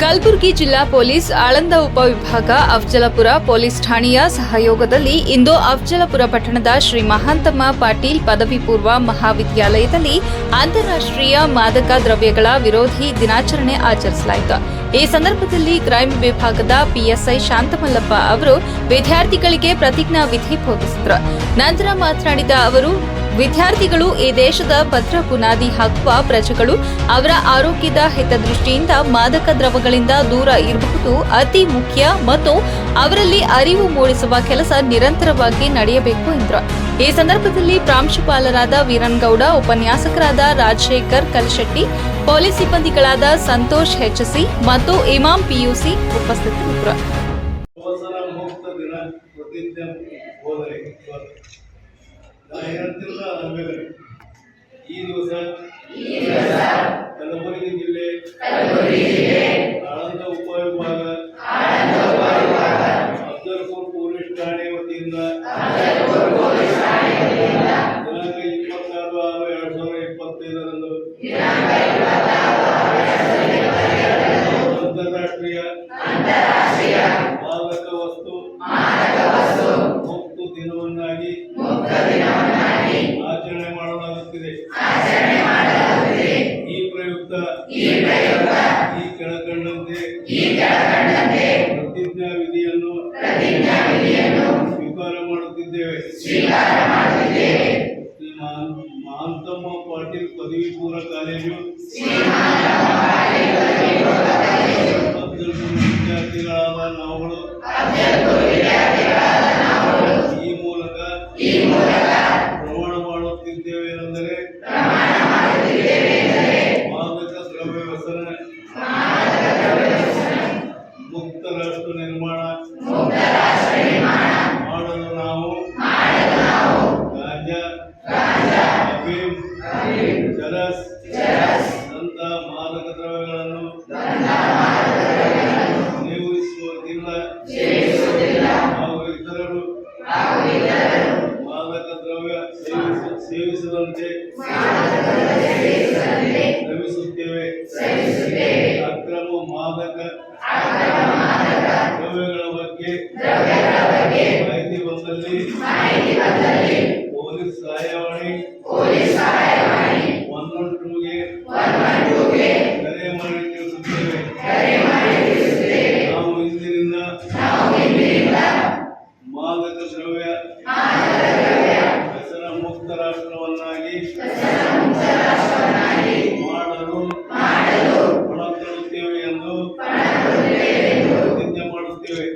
ಕಲಬುರಗಿ ಜಿಲ್ಲಾ ಪೊಲೀಸ್ ಆಳಂದ ಉಪವಿಭಾಗ ಅಫಜಲಪುರ ಪೊಲೀಸ್ ಠಾಣೆಯ ಸಹಯೋಗದಲ್ಲಿ ಇಂದು ಅಫಜಲಪುರ ಪಟ್ಟಣದ ಶ್ರೀ ಮಹಾಂತಮ್ಮ ಪಾಟೀಲ್ ಪದವಿ ಪೂರ್ವ ಮಹಾವಿದ್ಯಾಲಯದಲ್ಲಿ ಅಂತಾರಾಷ್ಟ್ರೀಯ ಮಾದಕ ದ್ರವ್ಯಗಳ ವಿರೋಧಿ ದಿನಾಚರಣೆ ಆಚರಿಸಲಾಯಿತು. ಈ ಸಂದರ್ಭದಲ್ಲಿ ಕ್ರೈಮ್ ವಿಭಾಗದ ಪಿಎಸ್ಐ ಶಾಂತಮಲ್ಲಪ್ಪ ಅವರು ವಿದ್ಯಾರ್ಥಿಗಳಿಗೆ ಪ್ರತಿಜ್ಞಾ ವಿಧಿ ಬೋಧಿಸಿದರು. ನಂತರ ಮಾತನಾಡಿದ ಅವರು ವಿದ್ಯಾರ್ಥಿಗಳು ಈ ದೇಶದ ಭದ್ರ ಬುನಾದಿ ಹಾಕುವ ಪ್ರಜೆಗಳು ಅವರ ಆರೋಗ್ಯದ ಹಿತದೃಷ್ಟಿಯಿಂದ ಮಾದಕ ದ್ರವಗಳಿಂದ ದೂರ ಇರಬಹುದು, ಅತಿ ಮುಖ್ಯ ಮತ್ತು ಅವರಲ್ಲಿ ಅರಿವು ಮೂಡಿಸುವ ಕೆಲಸ ನಿರಂತರವಾಗಿ ನಡೆಯಬೇಕು ಎಂದರು. ಈ ಸಂದರ್ಭದಲ್ಲಿ ಪ್ರಾಂಶುಪಾಲರಾದ ವೀರನ್ಗೌಡ, ಉಪನ್ಯಾಸಕರಾದ ರಾಜಶೇಖರ್ ಕಲ್ಶೆಟ್ಟಿ, ಪೊಲೀಸ್ ಸಿಬ್ಬಂದಿಗಳಾದ ಸಂತೋಷ್ ಹೆಚ್ಸಿ ಮತ್ತು ಇಮಾಮ್ ಪಿಯುಸಿ ಉಪಸ್ಥಿತರಿದ್ದರು. ಹೇಳ್ತಿಲ್ಲ. ಈ ದಿವಸ ಕಲಬುರಗಿ ಜಿಲ್ಲೆ ಈ ಪ್ರಯುಕ್ತ ಈ ಕೆಳಕಂಡಂತೆ ಪ್ರತಿಜ್ಞಾ ವಿಧಿಯನ್ನು ಸ್ವೀಕಾರ ಮಾಡುತ್ತಿದ್ದೇವೆ. ಶ್ರೀ ಮಹಾಂತಮ್ಮ ಪಾಟೀಲ್ ಪದವಿ ಪೂರ್ವ ಕಾಲೇಜು ಮುಕ್ತ ರಾಷ್ಟ್ರ ನಿರ್ಮಾಣ. ಮಾಡಲು ನಾವು ರಾಜ್ಯ ಜಲಸ್ ದಂತ ಮಾದಕ ದ್ರವ್ಯಗಳನ್ನು ಸೇವಿಸುವುದಿಲ್ಲ ಹಾಗೂ ಇತರರು ಮಾದಕ ದ್ರವ್ಯ ಸೇವಿಸ- ಸೇವಿಸದಂತೆ ಬಗ್ಗೆ ಮಾಹಿತಿ ಬಂದಲ್ಲಿ ಪೊಲೀಸ್ ಸಹಾಯವಾಣಿ ಒನ್ ಒನ್ ಟೂಗೆ ಕರೆ ಮಾಡಿ ತಿಳಿಸುತ್ತೇವೆ. ನಾವು ಇಂದಿನಿಂದ ಮಾದಕ ದ್ರವ್ಯ ವ್ಯಸನ ಮುಕ್ತ ರಾಷ್ಟ್ರವನ್ನಾಗಿ ಮಾಡಲು ಹಣ ತರುತ್ತೇವೆ ಎಂದು ಪ್ರತಿಜ್ಞೆ ಮಾಡುತ್ತೇವೆ.